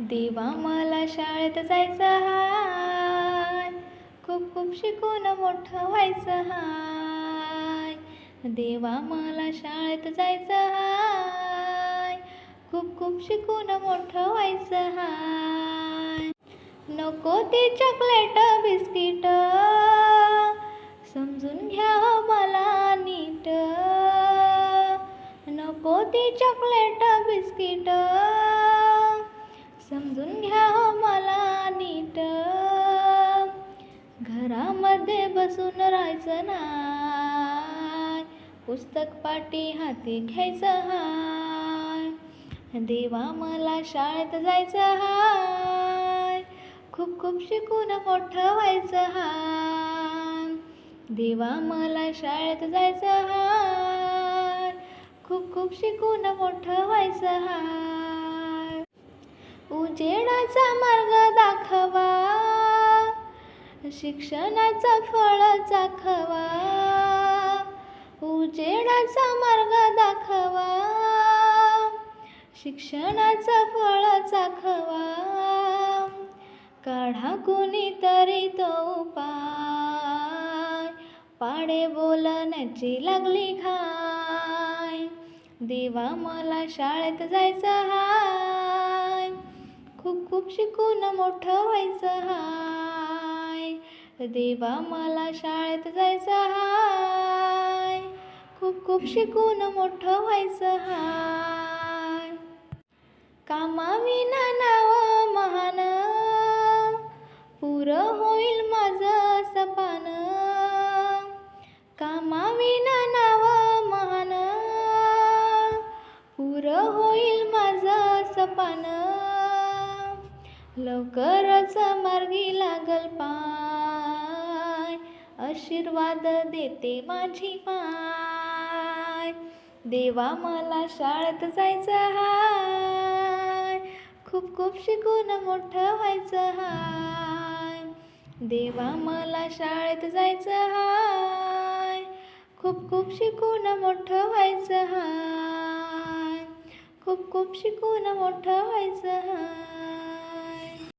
देवा मला शाळेत जायचं हाय. खूप खूप शिकून मोठं व्हायचं हाय. देवा मला शाळेत जायचं हाय. खूप खूप शिकून मोठं व्हायचं हाय. नको ते चॉकलेट बिस्किट समजून घ्या हो मला नीट. नको ते चॉकलेट बिस्किट बसून राहायचं नाय पुस्तक पाटी हाती घ्यायचं हाय. देवा मला शाळेत जायचं हाय. खूप खूप शिकून मोठं व्हायचं हाय. देवा मला शाळेत जायचं हाय. खूप खूप शिकून मोठं व्हायचं हाय. उजेडाचा मार्ग शिक्षणाचा फळ चाखवा उजेडाचा मार्ग दाखवा. शिक्षणाचा फळ चाखवा काढा कुणीतरी तो उपाय. पाडे बोलण्याची लागली खाय देवा मला शाळेत जायचं हाय. खूप खूप शिकून मोठं व्हायचं हाय. देवा मला शाळेत जायचं हाय. खूप खूप शिकून मोठं व्हायचं हाय. कामाविना नाव महान. पुरं होईल माझं सपान. कामाविना नाव महान. पुरं होईल माझं सपान. लवकरच मार्गी लाग आशीर्वाद देते माझी माय. देवा मला शाळेत जायचं हाय. खूप खूप शिकून मोठं व्हायचं हाय. देवा मला शाळेत जायचं हाय. खूप खूप शिकून मोठं व्हायचं हाय. खूप खूप शिकून मोठं व्हायचं हाय.